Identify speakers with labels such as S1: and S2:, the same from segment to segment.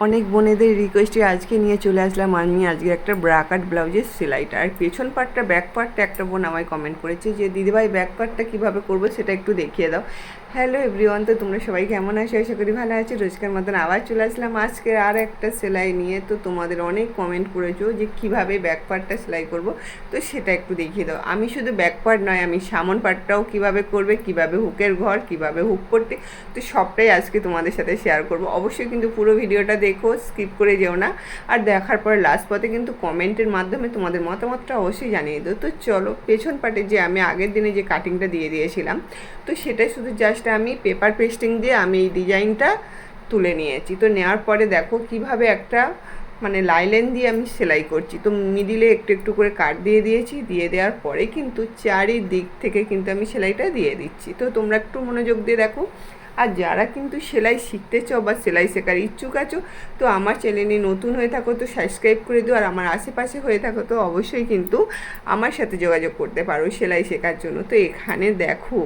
S1: অনেক বোনেদের রিকোয়েস্টে আজকে নিয়ে চলে আসলাম আমি। আজকে একটা ব্রাকাট ব্লাউজের সেলাইটা। আর পেছন পার্টটা ব্যাক পার্টটা একটা বোন আমায় কমেন্ট করেছে যে, দিদিভাই ব্যাক পার্টটা কীভাবে করব সেটা একটু দেখিয়ে দাও। হ্যালো এভরিওয়ান, তো তোমরা সবাই কেমন আছো? আশা করি ভালো আছো। রোজকার মতন আবার চলে আসলাম আজকে আর একটা সেলাই নিয়ে। তো তোমাদের অনেক কমেন্ট করেছ যে কীভাবে ব্যাক পার্টটা সেলাই করব। তো সেটা একটু দেখিয়ে দাও। আমি শুধু ব্যাক পার্ট নয়, আমি সামন পার্টটাও কীভাবে করবে, কীভাবে হুকের ঘর, কীভাবে হুক করতে, তো সবটাই আজকে তোমাদের সাথে শেয়ার করব। অবশ্যই কিন্তু পুরো ভিডিওটা দেখো স্কিপ করে যেও না। আর দেখার পরে লাস্ট পথে কিন্তু কমেন্টের মাধ্যমে তোমাদের মতামতটা অবশ্যই জানিয়ে দিও। তো চলো, পেছন পার্টে যে আমি আগের দিনে যে কাটিংটা দিয়ে দিয়েছিলাম, তো সেটাই শুধু জাস্ট আমি পেপার পেস্টিং দিয়ে আমি এই ডিজাইনটা তুলে নিয়েছি। তো নেওয়ার পরে দেখো কীভাবে একটা মানে লাইলেন দিয়ে আমি সেলাই করছি। তো মিডিলে একটু একটু করে কাট দিয়ে দিয়েছি। দিয়ে দেওয়ার পরে কিন্তু চারিদিক থেকে কিন্তু আমি সেলাইটা দিয়ে দিচ্ছি। তো তোমরা একটু মনোযোগ দিয়ে দেখো। আর যারা কিন্তু সেলাই শিখতে চাও বা সেলাই শেখার ইচ্ছুক আছো, তো আমার চ্যানেলে নতুন হয়ে থাকো তো সাবস্ক্রাইব করে দিও। আর আমার আশেপাশে হয়ে থাকো তো অবশ্যই কিন্তু আমার সাথে যোগাযোগ করতে পারো সেলাই শেখার জন্য। তো এখানে দেখো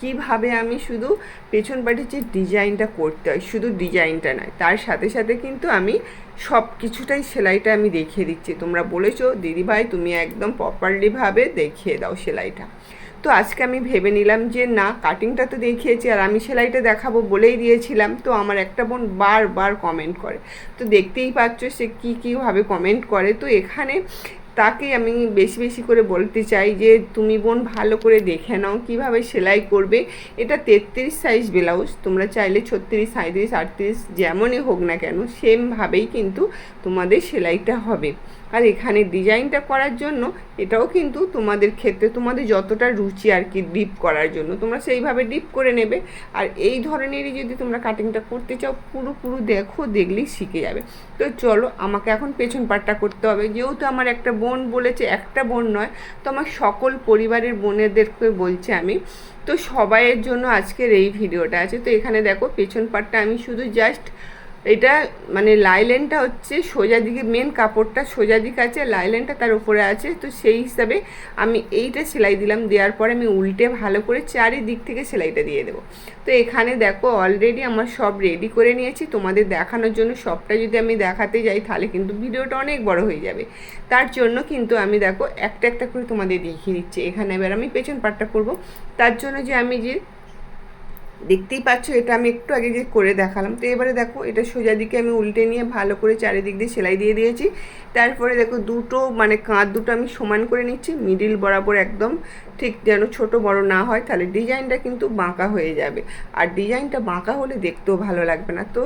S1: কীভাবে আমি শুধু পেছন পাটির যে ডিজাইনটা করতে হয়, শুধু ডিজাইনটা নয়, তার সাথে সাথে কিন্তু আমি সব কিছুটাই সেলাইটা আমি দেখিয়ে দিচ্ছি। তোমরা বলেছ, দিদিভাই, তুমি একদম প্রপারলিভাবে দেখিয়ে দাও সেলাইটা। তো আজকে আমি ভেবে নিলাম যে, না কাটিংটা তো দেখিয়েছি আর আমি সেলাইটা দেখাবো বলেই দিয়েছিলাম। তো আমার একটা বোন বারবার কমেন্ট করে। তো দেখতেই পাচ্ছ সে কী কীভাবে কমেন্ট করে। তো এখানে তাকে আমি বেশি বেশি করে বলতে চাই যে, তুমি বোন ভালো করে দেখে নাও কীভাবে সেলাই করবে। এটা তেত্রিশ সাইজ ব্লাউজ তোমরা চাইলে ছত্রিশ সাঁত্রিশ আটত্রিশ যেমনই হোক না কেন সেমভাবেই কিন্তু তোমাদের সেলাইটা হবে। আর এখানে ডিজাইনটা করার জন্য এটাও কিন্তু তোমাদের ক্ষেত্রে তোমাদের যতটা রুচি আর কি ডিপ করার জন্য, তোমরা সেইভাবে ডিপ করে নেবে। আর এই ধরনেরই যদি তোমরা কাটিংটা করতে চাও, পুরো পুরো দেখো, দেখলেই শিখে যাবে। তো চলো, আমাকে এখন পেছন পাটটা করতে হবে। যেহেতু আমার একটা বোন বলেছে, একটা বোন নয়, তো আমার সকল পরিবারের বোনেদেরকে বলছে আমি। তো সবাইয়ের জন্য আজকের এই ভিডিওটা আছে। তো এখানে দেখো, পেছন পাটটা আমি শুধু জাস্ট এটা মানে লাইলেনটা হচ্ছে সোজা দিকে মেন কাপড়টা সোজা দিক আছে, লাইলেনটা তার উপরে আছে। তো সেই হিসাবে আমি এইটা সেলাই দিলাম, দেওয়ার পরে আমি উল্টে ভালো করে চারিদিক থেকে সেলাইটা দিয়ে দেবো। তো এখানে দেখো অলরেডি আমার সব রেডি করে নিয়েছি। তোমাদের দেখানোর জন্য সবটা যদি আমি দেখাতে যাই, তাহলে কিন্তু ভিডিওটা অনেক বড় হয়ে যাবে। তার জন্য কিন্তু আমি দেখো একটা একটা করে তোমাদের দেখিয়ে দিচ্ছি। এখানে এবার আমি পেছন পাটটা করব। তার জন্য যে আমি যে দেখতেই পাচ্ছ, এটা আমি একটু আগে যে করে দেখালাম। তো এবারে দেখো, এটা সোজা দিকে আমি উল্টে নিয়ে ভালো করে চারিদিক দিয়ে সেলাই দিয়ে দিয়েছি। তারপরে দেখো, দুটো মানে কাঁধ দুটো আমি সমান করে নিচ্ছি, মিডিল বরাবর একদম ঠিক যেন ছোট বড় না হয়, তাহলে ডিজাইনটা কিন্তু বাঁকা হয়ে যাবে। আর ডিজাইনটা বাঁকা হলে দেখতেও ভালো লাগবে না। তো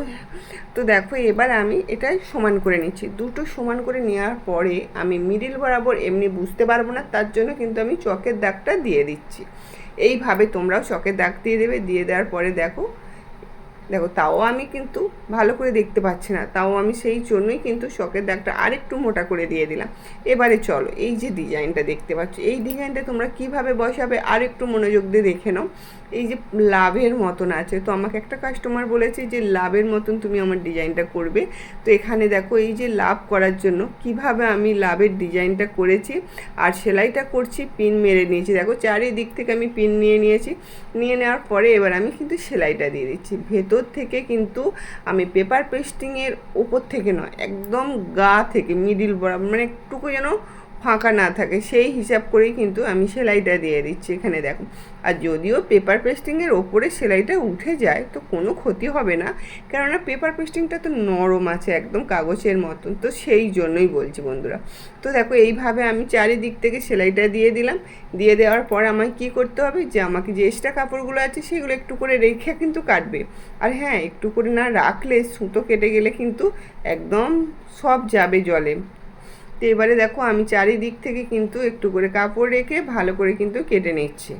S1: তো দেখো, এবার আমি এটা সমান করে নিচ্ছি। দুটো সমান করে নেওয়ার পরে আমি মিডিল বরাবর এমনি বুঝতে পারব না, তার জন্য কিন্তু আমি চকের দাগটা দিয়ে দিচ্ছি। এইভাবে তোমরাও চকের দাগ দিয়ে দেবে, দিয়ে দেওয়ার পরে দেখো দেখো তাও আমি কিন্তু ভালো করে দেখতে পাচ্ছি না, তাও আমি সেই জন্যই কিন্তু শখের দাগটা আরেকটু মোটা করে দিয়ে দিলাম। এবারে চলো, এই যে ডিজাইনটা দেখতে পাচ্ছ, এই ডিজাইনটা তোমরা কীভাবে বসাবে আরেকটু মনোযোগ দিয়ে দেখে নাও। এই যে লাভের মতন আছে, তো আমাকে একটা কাস্টমার বলেছে যে, লাভের মতন তুমি আমার ডিজাইনটা করবে। তো এখানে দেখো, এই যে লাভ করার জন্য কীভাবে আমি লাভের ডিজাইনটা করেছি আর সেলাইটা করছি পিন মেরে নিয়েছি। দেখো, চারিদিক থেকে আমি পিন নিয়ে নিয়েছি। নিয়ে নেওয়ার পরে এবার আমি কিন্তু সেলাইটা দিয়ে দিচ্ছি। ভেতর থেকে কিন্তু আমি পেপার পেস্টিংয়ের ওপর থেকে নয়, একদম গা থেকে মিডিল বরাবর মানে একটুকু যেন ফাঁকা না থাকে, সেই হিসাব করেই কিন্তু আমি সেলাইটা দিয়ে দিচ্ছি এখানে দেখো। আর যদিও পেপার পেস্টিংয়ের ওপরে সেলাইটা উঠে যায়, তো কোনো ক্ষতি হবে না। কেননা পেপার পেস্টিংটা তো নরম আছে, একদম কাগজের মতন, তো সেই জন্যই বলছি বন্ধুরা। তো দেখো, এইভাবে আমি চারিদিক থেকে সেলাইটা দিয়ে দিলাম। দিয়ে দেওয়ার পর আমায় কি করতে হবে? যে আমাকে যে এক্সট্রা কাপড়গুলো আছে, সেগুলো একটু করে রেখে কিন্তু কাটবে। আর হ্যাঁ একটু করে না রাখলে সুতো কেটে গেলে কিন্তু একদম সব যাবে জলে। তো এবারে দেখো আমি চারিদিক থেকে কিন্তু একটু করে কাপড় রেখে ভালো করে কিন্তু কেটে নিচ্ছি।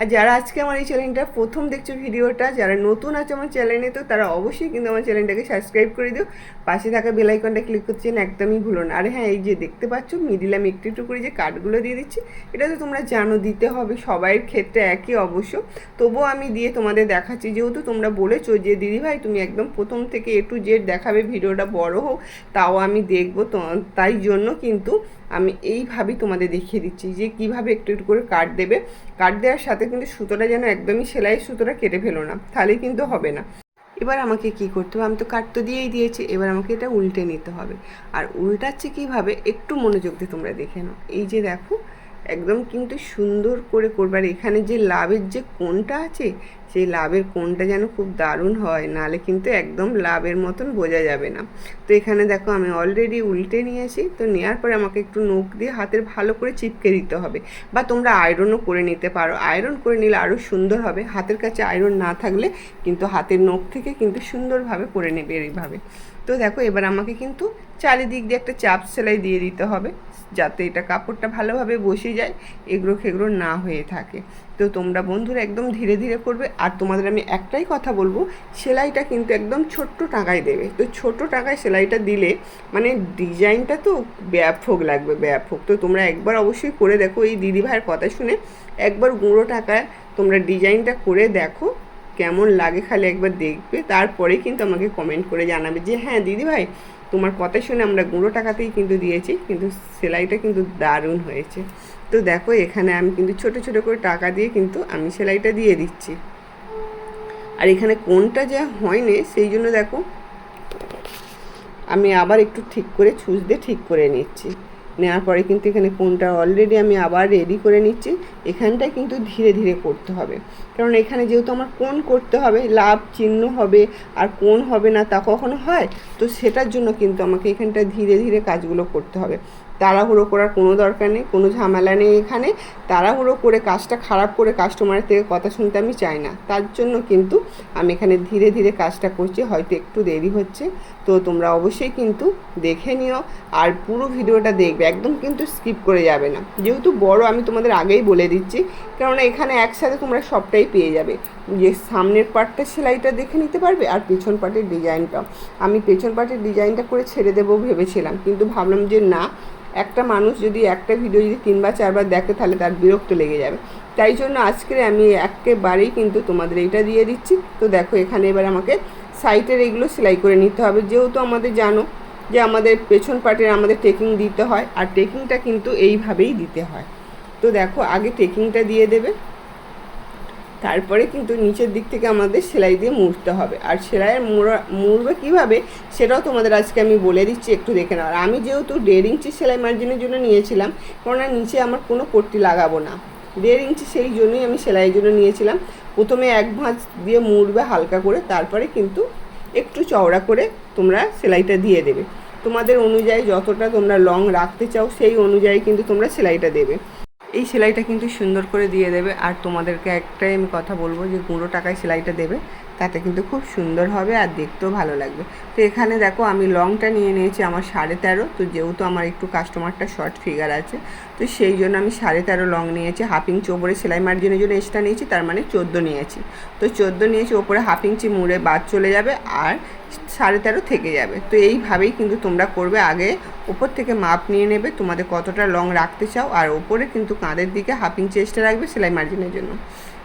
S1: আর যারা আজকে আমার এই চ্যানেলটা প্রথম দেখছ ভিডিওটা, যারা নতুন আছে আমার চ্যানেলে তো তারা অবশ্যই কিন্তু আমার চ্যানেলটাকে সাবস্ক্রাইব করে দিও। পাশে থাকা বেলাইকনটা ক্লিক করছেন একদমই ভুলো না। আর হ্যাঁ এই যে দেখতে পাচ্ছ আমি একটু একটু করে যে কার্ডগুলো দিয়ে দিচ্ছি, এটা তো তোমরা জানো, দিতে হবে সবাইয়ের ক্ষেত্রে একই অবশ্য। তবুও আমি দিয়ে তোমাদের দেখাচ্ছি, যেহেতু তোমরা বলেছ যে, দিদিভাই, তুমি একদম প্রথম থেকে এ টু জেড দেখাবে, ভিডিওটা বড় হোক, তাও আমি দেখব তাই জন্য কিন্তু আমি এইভাবেই তোমাদের দেখিয়ে দিচ্ছি যে, কীভাবে একটু একটু করে কাট দেবে। কাট দেওয়ার সাথে কিন্তু সুতোটা যেন একদমই সেলাই সুতোটা কেটে ফেলো না, তাহলে কিন্তু হবে না। এবার আমাকে কি করতে হবে? আমি তো কাট তো দিয়েই দিয়েছি, এবার আমাকে এটা উল্টে নিতে হবে। আর উল্টাচ্ছে কীভাবে? একটু মনোযোগ দিয়ে তোমরা দেখে নাও। এই যে দেখো একদম কিন্তু সুন্দর করে করবে। আর এখানে যে লাভের যে কোণটা আছে, সেই লাভের কোণটা যেন খুব দারুণ হয় নালে কিন্তু একদম লাভের মতন বোঝা যাবে না। তো এখানে দেখো আমি অলরেডি উল্টে নিয়েছি, তো নেওয়ার পরে আমাকে একটু নখ দিয়ে হাতের ভালো করে চিপকে দিতে হবে। বা তোমরা আয়রনও করে নিতে পারো। আয়রন করে নিলে আরও সুন্দর হবে। হাতের কাছে আয়রন না থাকলে কিন্তু হাতের নখ থেকে কিন্তু সুন্দরভাবে করে নেবে এইভাবে। তো দেখো এবার আমাকে কিন্তু চারিদিক দিয়ে একটা চাপ সেলাই দিয়ে দিতে হবে। যাতে এটা কাপড়টা ভালোভাবে বসে যায় এগুলো খেগড়ো না হয়ে থাকে। তো তোমরা বন্ধুরা একদম ধীরে ধীরে করবে। আর তোমাদের আমি একটাই কথা বলব, সেলাইটা কিন্তু একদম ছোট্ট টাকায় দেবে। তো ছোট টাকায় সেলাইটা দিলে মানে ডিজাইনটা তো ব্যাপক লাগবে, ব্যাপক। তো তোমরা একবার অবশ্যই করে দেখো। এই দিদিভাইয়ের কথা শুনে একবার গুঁড়ো টাকায় তোমরা ডিজাইনটা করে দেখো, কেমন লাগে খালি একবার দেখবে। তারপরে কিন্তু আমাকে কমেন্ট করে জানাবে যে হ্যাঁ দিদিভাই তোমার কথা শুনে আমরা গুঁড়ো টাকাতেই কিন্তু দিয়েছি, কিন্তু সেলাইটা কিন্তু দারুণ হয়েছে। তো দেখো, এখানে আমি কিন্তু ছোট ছোট করে টাকা দিয়ে কিন্তু আমি সেলাইটা দিয়ে দিচ্ছি। আর এখানে কোনটা যে হয়নি, সেই জন্য দেখো, আমি আবার একটু ঠিক করে ছুঁচ দিয়ে ঠিক করে নিচ্ছি। নেওয়ার পরে কিন্তু এখানে কোনটা অলরেডি আমি আবার রেডি করে নিচ্ছি, এখানটায় কিন্তু ধীরে ধীরে করতে হবে। কারণ এখানে যেহেতু আমার কোন করতে হবে, লাভ, চিহ্ন হবে আর কোন হবে না তা কখনো হয়, তো সেটার জন্য কিন্তু আমাকে এখানটা ধীরে ধীরে কাজগুলো করতে হবে। তাড়াহুড়ো করার কোনো দরকার নেই, কোনো ঝামেলা নেই এখানে। তাড়াহুড়ো করে কাজটা খারাপ করে কাস্টমারের থেকে কথা শুনতে আমি চাই না। তার জন্য কিন্তু আমি এখানে ধীরে ধীরে কাজটা করছি, হয়তো একটু দেরি হচ্ছে। তো তোমরা অবশ্যই কিন্তু দেখে নিও আর পুরো ভিডিওটা দেখবে, একদম কিন্তু স্কিপ করে যাবে না। যেহেতু বড় আমি তোমাদের আগেই বলে দিচ্ছি, কেননা এখানে একসাথে তোমরা সবটাই পেয়ে যাবে। যে সামনের পার্টটা সেলাইটা দেখে নিতে পারবে আর পেছন পার্টের ডিজাইনটা আমি পেছন পার্টের ডিজাইনটা করে ছেড়ে দেবো ভেবেছিলাম। কিন্তু ভাবলাম যে না, একটা মানুষ যদি একটা ভিডিও যদি তিনবার, চারবার দেখে তাহলে তার বিরক্ত লেগে যাবে। তাই জন্য আজকে আমি একেবারেই কিন্তু তোমাদের এইটা দিয়ে দিচ্ছি। তো দেখো, এখানে এবার আমাকে সাইটের এগুলো সেলাই করে নিতে হবে। যেহেতু আমাদের জানো যে আমাদের পেছন পার্টের আমাদের টেকিং দিতে হয়, আর টেকিংটা কিন্তু এইভাবেই দিতে হয়। তো দেখো, আগে টেকিংটা দিয়ে দেবে। তারপরে কিন্তু নিচের দিক থেকে আমাদের সেলাই দিয়ে মুড়তে হবে। আর সেলাইয়ের মুড়া, মুড়বে কীভাবে সেটাও তোমাদের আজকে আমি বলে দিচ্ছি, একটু দেখে নাও। আর আমি যেহেতু দেড় ইঞ্চি সেলাই মার্জিনের জন্য নিয়েছিলাম, কেননা নিচে আমার কোনো পট্টি লাগাবো না। দেড় ইঞ্চি সেই জন্যই আমি সেলাইয়ের জন্য নিয়েছিলাম। প্রথমে এক ভাঁজ দিয়ে মুড়বে হালকা করে, তারপরে কিন্তু একটু চওড়া করে তোমরা সেলাইটা দিয়ে দেবে। তোমাদের অনুযায়ী যতটা তোমরা লং রাখতে চাও, সেই অনুযায়ী কিন্তু তোমরা সেলাইটা দেবে। এই সেলাইটা কিন্তু সুন্দর করে দিয়ে দেবে। আর তোমাদেরকে একটাই আমি কথা বলব যে গুঁড়ো টাকায় সেলাইটা দেবে, তাতে কিন্তু খুব সুন্দর হবে আর দেখতেও ভালো লাগবে। তো এখানে দেখো আমি লংটা নিয়ে নিয়েছি আমার সাড়ে তেরো, তো যেহেতু আমার একটু কাস্টমারটা শর্ট ফিগার আছে, তো সেই জন্য আমি সাড়ে তেরো লং নিয়েছি, হাফ ওপরে সেলাই মার্জিনের জন্য এক্সট্রা নিয়েছি, তার মানে চোদ্দ নিয়েছি। তো চোদ্দ নিয়েছি, ওপরে হাফ ইঞ্চি মুড়ে বাদ চলে যাবে, আর সাড়ে তেরো থেকে যাবে। তো এইভাবেই কিন্তু তোমরা করবে। আগে ওপর থেকে মাপ নিয়ে নেবে, তোমাদের কতটা লং রাখতে চাও, আর ওপরে কিন্তু কাঁধের দিকে হাফ এক্সট্রা রাখবে সেলাই মার্জিনের জন্য।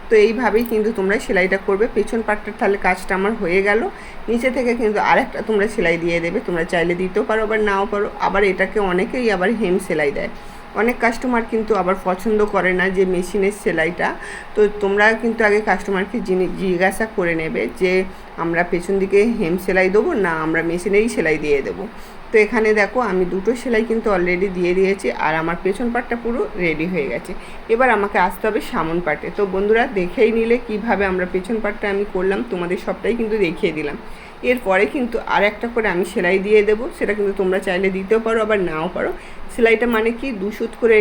S1: তো এইভাবেই কিন্তু তোমরা সেলাইটা করবে। পেছন পাটটা তাহলে কাজটা আমার হয়ে গেল। নিচে থেকে কিন্তু আরেকটা তোমরা সেলাই দিয়ে দেবে। তোমরা চাইলে দিতেও পারো, আবার নাও পারো। আবার এটাকে অনেকেই আবার হেম সেলাই দেয়। অনেক কাস্টমার কিন্তু আবার পছন্দ করে না যে মেশিনের সেলাইটা। তো তোমরা কিন্তু আগে কাস্টমারকে জিজ্ঞাসা করে নেবে যে, আমরা পেছন দিকে হেম সেলাই দেবো না আমরা মেশিনেরই সেলাই দিয়ে দেবো। তো এখানে দেখো, আমি দুটো সেলাই কিন্তু অলরেডি দিয়ে দিয়েছি আর আমার পেছন পাটটা পুরো রেডি হয়ে গেছে। এবার আমাকে আসতে হবে সামন পাটে তো বন্ধুরা, দেখেই নিলে কীভাবে আমরা পেছন পাটটা আমি করলাম, তোমাদের সবটাই কিন্তু দেখিয়ে দিলাম। এরপরে কিন্তু আর একটা করে আমি সেলাই দিয়ে দেবো। সেটা কিন্তু তোমরা চাইলে দিতেও পারো, আবার নাও পারো। সেলাইটা মানে কি? দুসুত করে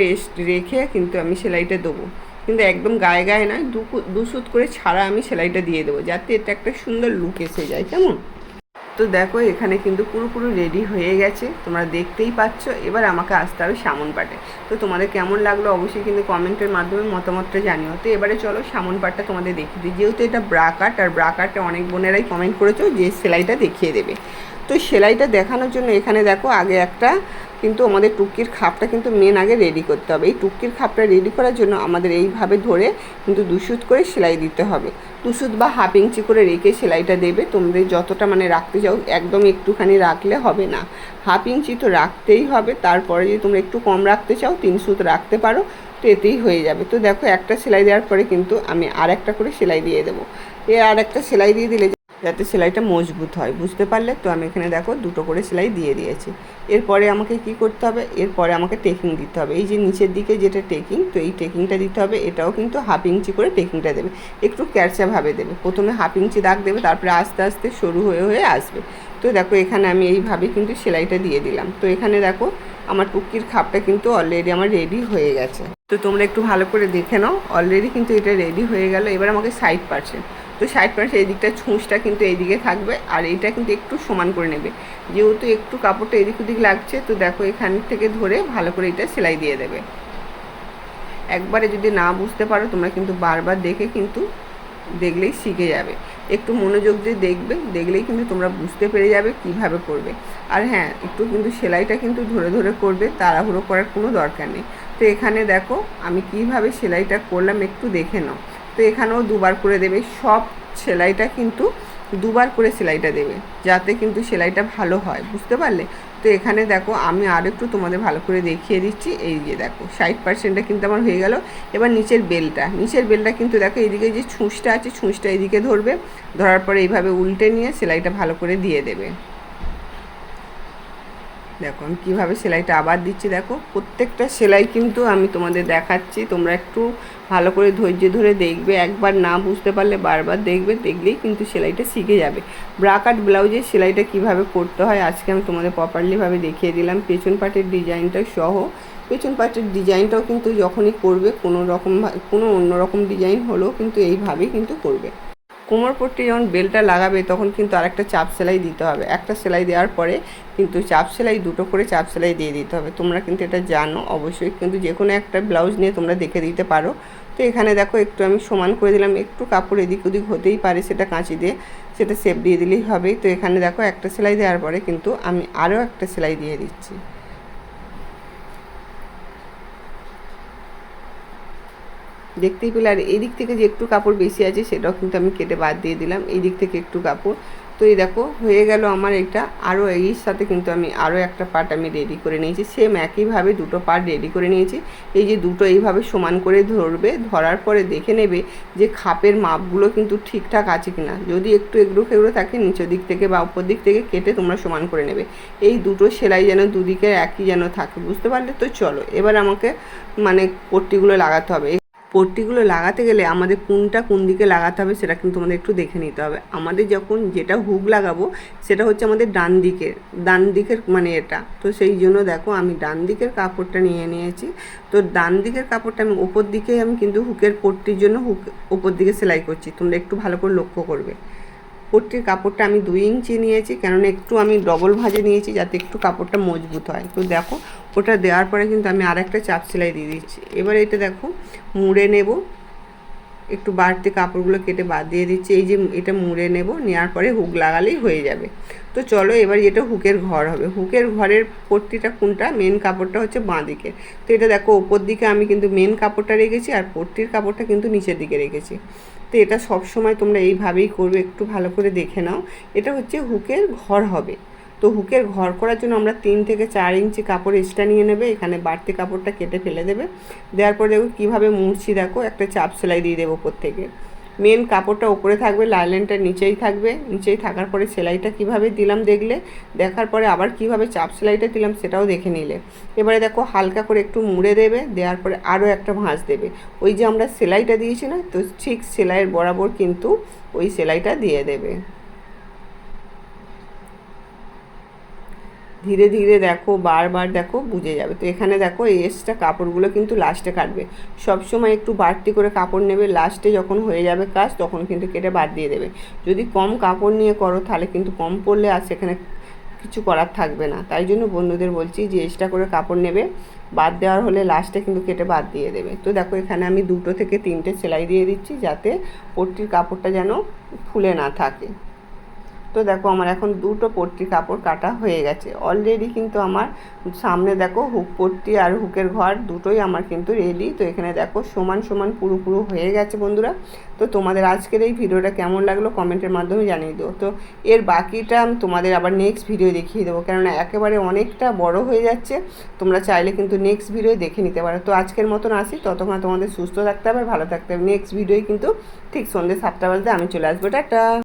S1: রেখে কিন্তু আমি সেলাইটা দেবো। কিন্তু একদম গায়ে গায়ে নয়, দু দুসুত করে ছাড়া আমি সেলাইটা দিয়ে দেবো, যাতে এটা একটা সুন্দর লুক এসে যায়। কেমন? তো দেখো, এখানে কিন্তু পুরোপুরি রেডি হয়ে গেছে। তোমরা দেখতেই পাচ্ছ। এবার আমাকে আসতে হবে সামন পাটে তো তোমাদের কেমন লাগল অবশ্যই কিন্তু কমেন্টের মাধ্যমে মতামতটা জানিও। তো এবারে চলো সামন পাটটা তোমাদের দেখিয়ে দিই। যেহেতু এটা ব্রাকাট, আর ব্রাকাটটা অনেক বোনেরাই কমেন্ট করেছ যে সেলাইটা দেখিয়ে দেবে। তো সেলাইটা দেখানোর জন্য এখানে দেখো আগে একটা কিন্তু আমাদের টুকির খাপটা কিন্তু মেন আগে রেডি করতে হবে। এই টুকির খাপটা রেডি করার জন্য আমাদের এইভাবে ধরে কিন্তু দুসুত করে সেলাই দিতে হবে। দুসুত বা হাফ ইঞ্চি করে রেখে সেলাইটা দেবে। তোমাদের যতটা মানে রাখতে চাও একদম একটুখানি রাখলে হবে না। হাফ ইঞ্চি তো রাখতেই হবে। তারপরে যদি তোমরা একটু কম রাখতে চাও, তিন সুত রাখতে পারো, তো এতেই হয়ে যাবে। তো দেখো একটা সেলাই দেওয়ার পরে কিন্তু আমি আর একটা করে সেলাই দিয়ে দেবো। এ আর একটা সেলাই দিয়ে দিলে যাতে সেলাইটা মজবুত হয়। বুঝতে পারলে? তো আমি এখানে দেখো দুটো করে সেলাই দিয়ে দিয়েছি। এরপরে আমাকে কি করতে হবে? এরপরে আমাকে টেকিং দিতে হবে। এই যে নিচের দিকে যেটা টেকিং, তো এই টেকিংটা দিতে হবে। এটাও কিন্তু হাফ ইঞ্চি করে টেকিংটা দেবে। একটু ক্যারচাভাবে দেবে। প্রথমে হাফ ইঞ্চি দাগ দেবে, তারপরে আস্তে আস্তে সরু হয়ে হয়ে আসবে। তো দেখো এখানে আমি এইভাবে কিন্তু সেলাইটা দিয়ে দিলাম। তো এখানে দেখো আমার টুকির খাপটা কিন্তু অলরেডি আমার রেডি হয়ে গেছে। তো তোমরা একটু ভালো করে দেখে নাও। অলরেডি কিন্তু এটা রেডি হয়ে গেল। এবার আমাকে সাইড পার্সেন্ট তো সাইড পার্সেন্ট এই দিকটা ছুঁচটা কিন্তু এইদিকে থাকবে আর এইটা কিন্তু একটু সমান করে নেবে। যেহেতু একটু কাপড়টা এদিক ওদিক লাগছে, তো দেখো এখান থেকে ধরে ভালো করে এটা সেলাই দিয়ে দেবে। একবারে যদি না বুঝতে পারো, তোমরা কিন্তু বারবার দেখে কিন্তু দেখলেই শিখে যাবে। একটু মনোযোগ দিয়ে দেখবে, দেখলেই কিন্তু তোমরা বুঝতে পেরে যাবে কীভাবে করবে। আর হ্যাঁ একটু কিন্তু সেলাইটা কিন্তু ধরে ধরে করবে, তাড়াহুড়ো করার কোনো দরকার নেই। তো এখানে দেখো, আমি কীভাবে সেলাইটা করলাম একটু দেখে নাও। তো এখানেও দুবার করে দেবে। সব সেলাইটা কিন্তু দুবার করে সেলাইটা দেবে, যাতে কিন্তু সেলাইটা ভালো হয়, বুঝতে পারলে? তো এখানে দেখো, আমি আর একটু তোমাদের ভালো করে দেখিয়ে দিচ্ছি। এই যে দেখো, ষাট পার্সেন্টটা কিন্তু আমার হয়ে গেল। এবার নিচের বেলটা নিচের বেলটা কিন্তু দেখো এইদিকে যে ছুঁচটা আছে, ছুঁচটা এইদিকে ধরবে। ধরার পরে এইভাবে উল্টে নিয়ে সেলাইটা ভালো করে দিয়ে দেবে। দেখো, আমি কীভাবে সেলাইটা আবার দিচ্ছি দেখো, প্রত্যেকটা সেলাই কিন্তু আমি তোমাদের দেখাচ্ছি। তোমরা একটু ভালো করে ধৈর্য ধরে দেখবে, একবার না বুঝতে পারলে বারবার দেখবে, দেখলেই কিন্তু সেলাইটা শিখে যাবে। ব্রাকাট ব্লাউজের সেলাইটা কীভাবে করতে হয়, আজকে আমি তোমাদের প্রপারলিভাবে দেখিয়ে দিলাম। পেছন পাটের ডিজাইনটা সহ, পেছন পাটের ডিজাইনটাও কিন্তু যখনই করবে, কোনো রকম কোনো অন্য রকম ডিজাইন হলেও কিন্তু এইভাবেই কিন্তু করবে। কোমর পট্টি যখন বেলটা লাগাবে, তখন কিন্তু আরেকটা চাপ সেলাই দিতে হবে। একটা সেলাই দেওয়ার পরে কিন্তু চাপ সেলাই, দুটো করে চাপ সেলাই দিয়ে দিতে হবে। তোমরা কিন্তু এটা জানো অবশ্যই, কিন্তু যে কোনো একটা ব্লাউজ নিয়ে তোমরা দেখে দিতে পারো। তো এখানে দেখো, একটু আমি সমান করে দিলাম। একটু কাপড় এদিক ওদিক হতেই পারে সেটা কাঁচি দিয়ে, সেটা সেপ দিয়ে দিলেই হবে। তো এখানে দেখো, একটা সেলাই দেওয়ার পরে কিন্তু আমি আরও একটা সেলাই দিয়ে দিচ্ছি। দেখতেই পেলে। আর এদিক থেকে যে একটু কাপড় বেশি আছে, সেটাও কিন্তু আমি কেটে বাদ দিয়ে দিলাম। এই দিক থেকে একটু কাপড়। তো এই দেখো, হয়ে গেল আমার এটা আরও এর সাথে কিন্তু আমি আরও একটা পার্ট আমি রেডি করে নিয়েছি। সেম একইভাবে দুটো পার্ট রেডি করে নিয়েছি। এই যে দুটো এইভাবে সমান করে ধরবে, ধরার পরে দেখে নেবে যে খাপের মাপগুলো কিন্তু ঠিকঠাক আছে কিনা। যদি একটু এগড়ো খেগড়ো থাকে, নিচের দিক থেকে বা উপর দিক থেকে কেটে তোমরা সমান করে নেবে। এই দুটো সেলাই যেন দুদিকে একই যেন থাকে, বুঝতে পারলে? তো চলো, এবার আমাকে মানে পট্টিগুলো লাগাতে হবে। পট্টিগুলো লাগাতে গেলে আমাদের কোনটা কোন দিকে লাগাতে হবে সেটা কিন্তু আমাদের একটু দেখে নিতে হবে। আমাদের যখন যেটা হুক লাগাবো, সেটা হচ্ছে আমাদের ডান দিকের ডান দিকের মানে এটা। তো সেই জন্য দেখো আমি ডান দিকের কাপড়টা নিয়ে নিয়েছি। তো ডান দিকের কাপড়টা আমি ওপর দিকে আমি কিন্তু হুকের পট্টির জন্য হুক, ওপর দিকে সেলাই করছি। তোমরা একটু ভালো করে লক্ষ্য করবে। পট্টির কাপড়টা আমি দুই ইঞ্চি নিয়েছি, কেননা একটু আমি ডবল ভাজে নিয়েছি যাতে একটু কাপড়টা মজবুত হয়। তো দেখো, ওটা দেওয়ার পরে কিন্তু আমি আরেকটা চাপ সেলাই দিয়ে দিচ্ছি। এবার এটা দেখো, মুড়ে নেব। একটু বাড়তি কাপড়গুলো কেটে বাদ দিয়ে দিচ্ছি। এই যে এটা মুড়ে নেব নেওয়ার পরে হুক লাগালেই হয়ে যাবে। তো চলো, এবার এটা হুকের ঘর হবে। হুকের ঘরের পট্টিটা কোনটা? মেন কাপড়টা হচ্ছে বাঁ দিকে। তো এটা দেখো, ওপর দিকে আমি কিন্তু মেন কাপড়টা রেখেছি আর পট্টির কাপড়টা কিন্তু নিচের দিকে রেখেছি। তো এটা সব সময় তোমরা এইভাবেই করবে, একটু ভালো করে দেখে নাও। এটা হচ্ছে হুকের ঘর হবে। তো হুকের ঘর করার জন্য আমরা তিন থেকে চার ইঞ্চি কাপড় এক্সট্রা নিয়ে নেবে, এখানে বাড়তি কাপড়টা কেটে ফেলে দেবে। দেওয়ার পরে দেখো কীভাবে মুড়ছি, দেখো একটা চাপ সেলাই দিয়ে দেবো থেকে। মেন কাপড়টা ওপরে থাকবে লাইলেনটা নিচেই থাকবে। নিচেই থাকার পরে সেলাইটা কীভাবে দিলাম দেখলে, দেখার পরে আবার কীভাবে চাপ সেলাইটা দিলাম সেটাও দেখে নিলে। এবারে দেখো হালকা করে একটু মুড়ে দেবে, দেওয়ার পরে আরও একটা ভাঁজ দেবে। ওই যে আমরা সেলাইটা দিয়েছি না, তো ঠিক সেলাইয়ের বরাবর কিন্তু ওই সেলাইটা দিয়ে দেবে। ধীরে ধীরে দেখো, বারবার দেখো, বুঝে যাবে। তো এখানে দেখো, এই এক্সট্রা কাপড়গুলো কিন্তু লাস্টে কাটবে। সবসময় একটু বাড়তি করে কাপড় নেবে লাস্টে যখন হয়ে যাবে কাজ, তখন কিন্তু কেটে বাদ দিয়ে দেবে। যদি কম কাপড় নিয়ে করো, তাহলে কিন্তু কম পড়লে আর সেখানে কিছু করার থাকবে না। তাই জন্য বন্ধুদের বলছি যে এক্সট্রা করে কাপড় নেবে, বাদ দেওয়ার হলে লাস্টে কিন্তু কেটে বাদ দিয়ে দেবে। তো দেখো, এখানে আমি দুটো থেকে তিনটে সেলাই দিয়ে দিচ্ছি, যাতে পট্টির কাপড়টা যেন ফুলে না থাকে। তো দেখো আমার এখন দুটো পট্টি কাপড় কাটা হয়ে গেছে। অলরেডি কিন্তু আমার সামনে দেখো হুক পট্টি আর হুকের ঘর দুটোই আমার কিন্তু রেডি তো এখানে দেখো সমান সমান পুরো হয়ে গেছে বন্ধুরা। তো তোমাদের আজকের এই ভিডিওটা কেমন লাগল কমেন্টের মাধ্যমে জানিয়ে দেবো তো এর বাকিটা আমি তোমাদের আবার নেক্সট ভিডিও দেখিয়ে দেবো। কেননা একেবারে অনেকটা বড় হয়ে যাচ্ছে। তোমরা চাইলে কিন্তু নেক্সট ভিডিও দেখে নিতে পারো। তো আজকের মতন আসি। ততক্ষণ তোমাদের সুস্থ থাকতে হবে, ভালো থাকতে হবে। নেক্সট ভিডিওই কিন্তু ঠিক সন্ধ্যে সাতটা বাজতে আমি চলে আসব। টাটা!